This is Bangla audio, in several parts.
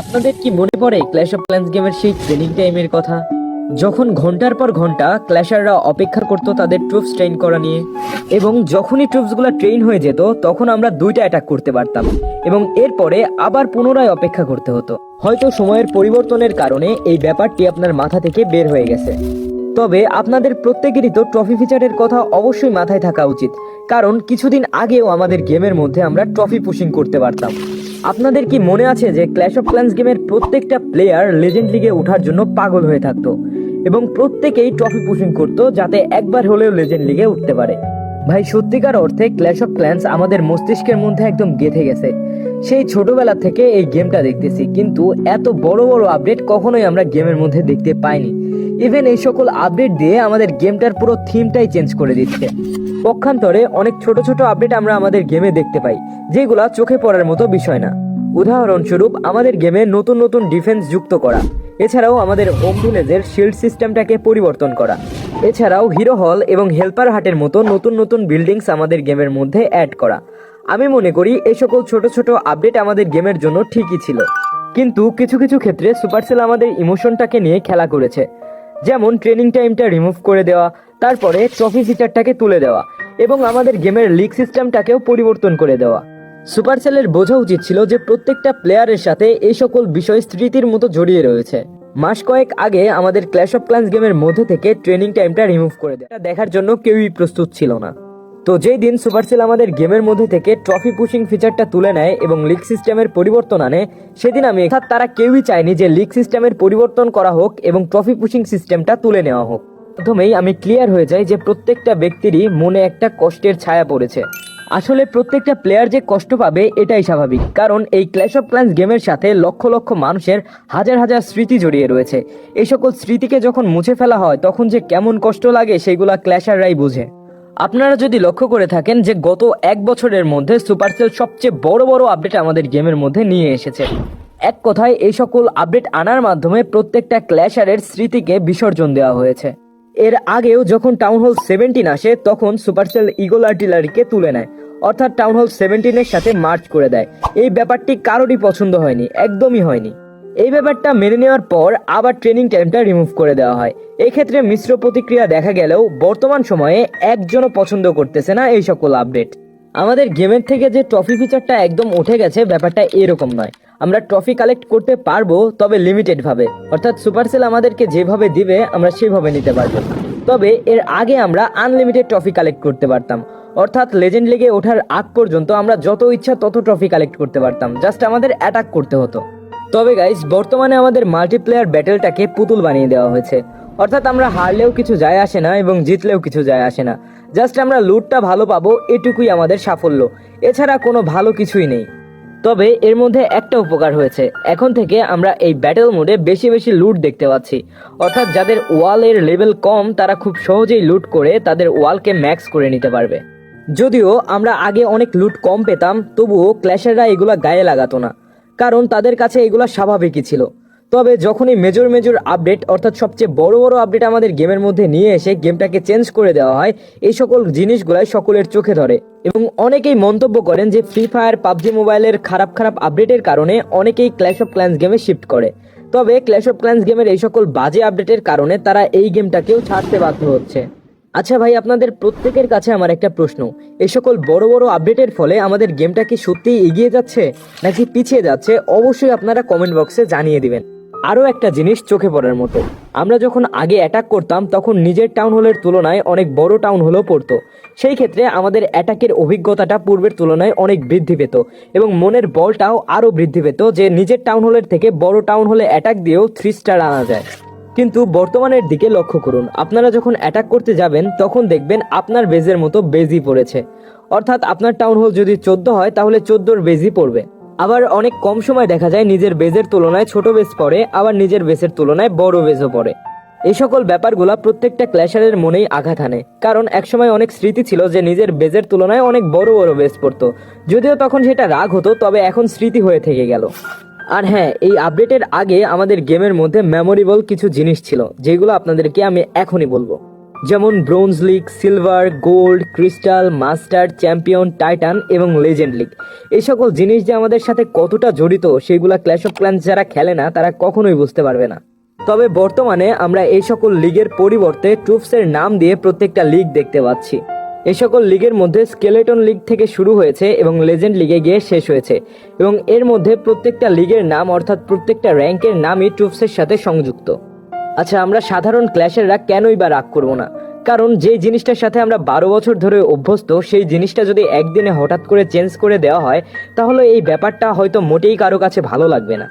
আপনাদের কি মনে পড়ে ক্ল্যাশ অফ ক্ল্যান্স গেমের সেই ট্রেনিং টাইমের কথা? যখন ঘণ্টার পর ঘণ্টা ক্ল্যাশাররা অপেক্ষা করতো তাদের ট্রুপস ট্রেন করা নিয়ে, এবং যখনই ট্রুপসগুলো ট্রেন হয়ে যেত, তখন আমরা দুইটা অ্যাটাক করতে পারতাম, এবং এরপরে আবার পুনরায় অপেক্ষা করতে হতো। হয়তো সময়ের পরিবর্তনের কারণে এই ব্যাপারটি আপনার মাথা থেকে বের হয়ে গেছে। তবে আপনাদের প্রত্যেকেরই তো ট্রফি ফিচারের কথা অবশ্যই মাথায় থাকা উচিত, কারণ কিছুদিন আগেও আমাদের গেমের মধ্যে আমরা ট্রফি পুশিং করতে পারতাম। আপনাদের কি মনে আছে যে ক্ল্যাশ অফ ক্ল্যান্স গেমের প্রত্যেকটা প্লেয়ার লেজেন্ড লিগে ওঠার জন্য পাগল হয়ে থাকতো? এবং প্রত্যেকেই ট্রফি পুশিং করতো যাতে একবার হলেও লেজেন্ড লিগে উঠতে পারে। ভাই, সত্যিকার অর্থে ক্ল্যাশ অফ ক্ল্যান্স আমাদের মস্তিষ্কের মধ্যে একদম গেঁথে গেছে। সেই ছোটবেলা থেকে এই গেমটা দেখতেছি, কিন্তু এত বড় বড় আপডেট কখনোই আমরা গেমের মধ্যে দেখতে পাইনি। ইভেন এই সকল আপডেট দিয়ে আমাদের গেমটার পুরো থিমটাই চেঞ্জ করে দিচ্ছে। পক্ষান্তরে অনেক ছোট ছোট আপডেট আমরা আমাদের গেমে দেখতে পাই, যেগুলা চোখে পড়ার মতো বিষয় না। উদাহরণস্বরূপ, আমাদের গেমে নতুন নতুন ডিফেন্স যুক্ত করা, এছাড়াও আমাদের হোম ভিলেজের শিল্ড সিস্টেমটাকে পরিবর্তন করা। এছাড়াও হিরো হল এবং হেল্পার হাটের মতো নতুন নতুন বিল্ডিংস আমাদের গেমের মধ্যে অ্যাড করা। আমি মনে করি, এই সকল ছোট ছোট আপডেট আমাদের গেমের জন্য ঠিকই ছিল। কিন্তু কিছু কিছু ক্ষেত্রে সুপারসেল আমাদের ইমোশনটাকে নিয়ে খেলা করেছে। যেমন ট্রেনিং টাইমটা রিমুভ করে দেওয়া, তারপরে ট্রফি ফিচারটাকে তুলে দেওয়া, এবং আমাদের গেমের লিগ সিস্টেমটাকেও পরিবর্তন করে দেওয়া। সুপারসেলের বোঝা উচিত ছিল যে প্রত্যেকটা প্লেয়ারের সাথে এই সকল বিষয় স্মৃতির মতো জড়িয়ে রয়েছে। মাস কয়েক আগে আমাদের ক্ল্যাশ অফ ক্লান্স গেমের মধ্যে থেকে ট্রেনিং টাইমটা রিমুভ করে দেয় দেখার জন্য কেউই প্রস্তুত ছিল না। তো যেই দিন সুপারসেল আমাদের গেমের মধ্যে থেকে ট্রফি পুশিং ফিচারটা তুলে নেয় এবং লিগ সিস্টেমের পরিবর্তন আনে, সেদিন আমি অর্থাৎ তারা কেউই চায়নি যে লিগ সিস্টেমের পরিবর্তন করা হোক এবং ট্রফি পুশিং সিস্টেমটা তুলে নেওয়া হোক। প্রথমেই আমি ক্লিয়ার হয়ে যাই যে প্রত্যেকটা ব্যক্তিরই মনে একটা কষ্টের ছায়া পড়েছে। আসলে প্রত্যেকটা প্লেয়ার যে কষ্ট পাবে, এটাই স্বাভাবিক। কারণ এই ক্ল্যাশ অফ ক্ল্যান্স গেমের সাথে লক্ষ লক্ষ মানুষের হাজার হাজার স্মৃতি জড়িয়ে রয়েছে। এই সকল স্মৃতিকে যখন মুছে ফেলা হয়, তখন যে কেমন কষ্ট লাগে, সেগুলা ক্ল্যাশাররাই বুঝে। আপনারা যদি লক্ষ্য করে থাকেন যে গত এক বছরের মধ্যে সুপারসেল সবচেয়ে বড় বড় আপডেট আমাদের গেমের মধ্যে নিয়ে এসেছে। এক কথায়, এই সকল আপডেট আনার মাধ্যমে প্রত্যেকটা ক্ল্যাশারের স্মৃতিকে বিসর্জন দেওয়া হয়েছে। এর আগেও যখন টাউন হল সেভেন্টিন আসে, তখন সুপারসেল ইগল আর্টিলারিকে তুলে নেয়। অর্থাৎ টাউন হল সেভেন্টিনের সাথে মার্চ করে দেয়। এই ব্যাপারটি কারোরই পছন্দ হয়নি, একদমই হয়নি। এই ব্যাপারটা মেনে নেওয়ার পর আবার ট্রেনিং টাইমটা রিমুভ করে দেওয়া হয়। এই ক্ষেত্রে মিশ্র প্রতিক্রিয়া দেখা গেলেও বর্তমান সময়ে একজনও পছন্দ করতেছে না এই সকল আপডেট আমাদের গেমের থেকে যে ট্রফি ফিচারটা একদম উঠে গেছে, ব্যাপারটা এরকম নয়। আমরা ট্রফি কালেক্ট করতে পারব, তবে লিমিটেড ভাবে। অর্থাৎ সুপারসেল আমাদেরকে যেভাবে দিবে, আমরা সেভাবে নিতে পারব। তবে এর আগে আমরা আনলিমিটেড ট্রফি কালেক্ট করতে পারতাম। অর্থাৎ লেজেন্ড লিগে ওঠার আগ পর্যন্ত আমরা যত ইচ্ছা তত ট্রফি কালেক্ট করতে পারতাম। জাস্ট আমাদের অ্যাটাক করতে হতো। তবে গাইস বর্তমানে আমাদের মাল্টিপ্লেয়ার ব্যাটেলটাকে পুতুল বানিয়ে দেওয়া হয়েছে। অর্থাৎ আমরা হারলেও কিছু যায় আসে না এবং জিতলেও কিছু যায় আসে না। জাস্ট আমরা লুটটা ভালো পাবো, এটুকুই আমাদের সাফল্য। এছাড়া কোনো ভালো কিছুই নেই। তবে এর মধ্যে একটা উপকার হয়েছে। এখন থেকে আমরা এই ব্যাটেল মোডে বেশি বেশি লুট দেখতে পাচ্ছি। অর্থাৎ যাদের ওয়ালের লেভেল কম, তারা খুব সহজেই লুট করে তাদের ওয়ালকে ম্যাক্স করে নিতে পারবে। যদিও আমরা আগে অনেক লুট কম পেতাম, তবুও ক্ল্যাশাররা এগুলো গায়ে লাগাতো না। কারণ তাদের কাছে এগুলা স্বাভাবিকই ছিল। তবে যখনই মেজর মেজর আপডেট অর্থাৎ সবচেয়ে বড় বড় আপডেট আমাদের গেমের মধ্যে নিয়ে এসে গেমটাকে চেঞ্জ করে দেওয়া হয়, এই সকল জিনিসগুলাই সকলের চোখে ধরে। এবং অনেকেই মন্তব্য করেন যে ফ্রি ফায়ার পাবজি মোবাইলের খারাপ খারাপ আপডেটের কারণে অনেকেই ক্ল্যাশ অফ ক্ল্যান্স গেমে শিফট করে। তবে ক্ল্যাশ অফ ক্ল্যান্স গেমের এই সকল বাজে আপডেটের কারণে তারা এই গেমটাকেও ছাড়তে বাধ্য হচ্ছে। আচ্ছা ভাই, আপনাদের প্রত্যেকের কাছে আমার একটা প্রশ্ন। এই সকল বড় বড় আপডেটের ফলে আমাদের গেমটা কি সত্যিই এগিয়ে যাচ্ছে, নাকি পিছিয়ে যাচ্ছে, অবশ্যই আপনারা কমেন্ট বক্সে জানিয়ে দিবেন। আরও একটা জিনিস চোখে পড়ার মতো। আমরা যখন আগে অ্যাটাক করতাম, তখন নিজের টাউন হলের তুলনায় অনেক বড় টাউন হলেও পড়তো। সেই ক্ষেত্রে আমাদের অ্যাটাকের অভিজ্ঞতাটা পূর্বের তুলনায় অনেক বৃদ্ধি পেত এবং মনের বলটাও আরও বৃদ্ধি পেত যে, নিজের টাউন হলের থেকে বড় টাউন হলে অ্যাটাক দিয়েও থ্রি স্টার আনা যায়। কিন্তু বর্তমানের দিকে লক্ষ্য করুন, আপনারা যখন অ্যাটাক করতে যাবেন, তখন দেখবেন আপনার বেজের মতো বেজই পড়েছে। অর্থাৎ আপনার টাউন হল যদি চোদ্দ হয়, তাহলে চোদ্দোর বেজই পড়বে। আবার অনেক কম সময় দেখা যায় নিজের বেজের তুলনায় ছোট বেজ পড়ে, আবার নিজের বেজের তুলনায় বড় বেজও পড়ে। এই সকল ব্যাপারগুলো প্রত্যেকটা ক্ল্যাশারের মনেই আঘাত আনে, কারণ একসময় অনেক স্মৃতি ছিল যে নিজের বেজের তুলনায় অনেক বড় বড় বেজ পড়তো। যদিও তখন সেটা রাগ হতো, তবে এখন স্মৃতি হয়ে থেকে গেল। আর হ্যাঁ এই আপডেটের আগে আমাদের গেমের মধ্যে মেমোরেবল কিছু জিনিস ছিল, যেগুলো আপনাদেরকে আমি এখনই বলব। যেমন bronze league silver gold crystal master champion titan এবং লেজেন্ড লিগ এই সকল জিনিস যে আমাদের সাথে কতটা জড়িত, সেগুলা ক্ল্যাশ অফ ক্ল্যান্স যারা খেলে না, তারা কখনোই বুঝতে পারবে না। তবে বর্তমানে আমরা এই সকল লিগের পরিবর্তে ট্রুপসের নাম দিয়ে প্রত্যেকটা লিগ দেখতে পাচ্ছি। এই সকল লিগের মধ্যে স্কেলেটন লিগ থেকে শুরু হয়েছে এবং লেজেন্ড লিগে গিয়ে শেষ হয়েছে এবং এর মধ্যে প্রত্যেকটা লিগের নাম অর্থাৎ প্রত্যেকটা র্যাঙ্কের নামই ট্রুপসের সাথে সংযুক্ত। আচ্ছা আমরা সাধারণ ক্ল্যাশেররা কেনই বা রাগ করব না? কারণ যে জিনিসটার সাথে আমরা বারো বছর ধরে অভ্যস্ত, সেই জিনিসটা যদি একদিনে হঠাৎ করে চেঞ্জ করে দেওয়া হয়, তাহলে এই ব্যাপারটা হয়তো মোটেই কারও কাছে ভালো লাগবে না।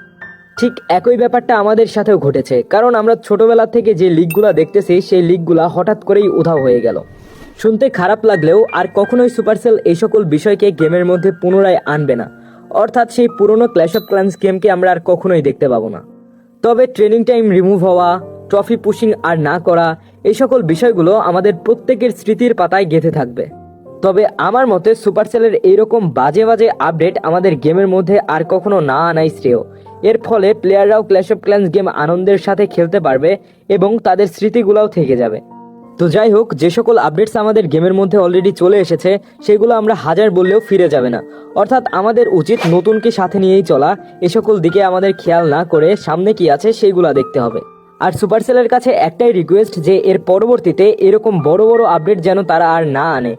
ঠিক একই ব্যাপারটা আমাদের সাথেও ঘটেছে, কারণ আমরা ছোটবেলা থেকে যে লিগগুলা দেখতেছি, সেই লিগগুলা হঠাৎ করেই উধাও হয়ে গেল। শুনতে খারাপ লাগলেও আর কখনোই সুপারসেল এই সকল বিষয়কে গেমের মধ্যে পুনরায় আনবে না। অর্থাৎ সেই পুরনো ক্ল্যাশ অফ ক্ল্যান্স গেমকে আমরা আর কখনোই দেখতে পাবো না। তবে ট্রেনিং টাইম রিমুভ হওয়া ট্রফি পুশিং আর না করা, এই সকল বিষয়গুলো আমাদের প্রত্যেকের স্মৃতির পাতায় গেঁথে থাকবে। তবে আমার মতে সুপারসেলের এইরকম বাজে বাজে আপডেট আমাদের গেমের মধ্যে আর কখনো না আনাই শ্রেয়। এর ফলে প্লেয়াররাও ক্ল্যাশ অফ ক্ল্যান্স গেম আনন্দের সাথে খেলতে পারবে এবং তাদের স্মৃতিগুলোও থেকে যাবে। তো যাই হোক, যে সকল আপডেটস আমাদের গেমের মধ্যে অলরেডি চলে এসেছে, সেগুলো আমরা হাজার বললেও ফিরে যাবে না। অর্থাৎ আমাদের উচিত নতুনকে সাথে নিয়েই চলা, এ সকল দিকে আমাদের খেয়াল না করে সামনে কি আছে সেইগুলো দেখতে হবে। আর সুপারসেলের কাছে একটাই রিকোয়েস্ট যে, এর পরবর্তীতে এরকম বড় বড় আপডেট যেন তারা আর না আনে।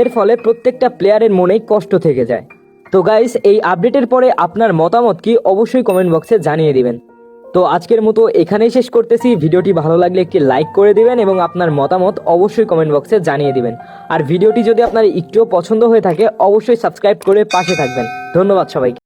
এর ফলে প্রত্যেকটা প্লেয়ারের মনেই কষ্ট থেকে যায়। তো গাইস এই আপডেটের পরে আপনার মতামত কি অবশ্যই কমেন্ট বক্সে জানিয়ে দিবেন। তো আজকের মতো এখানেই শেষ করতেছি। ভিডিওটি ভালো লাগলে একটি লাইক করে দিবেন এবং আপনার মতামত অবশ্যই কমেন্ট বক্সে জানিয়ে দিবেন। আর ভিডিওটি যদি আপনার একটুও পছন্দ হয়ে থাকে, অবশ্যই সাবস্ক্রাইব করে পাশে থাকবেন। ধন্যবাদ সবাইকে।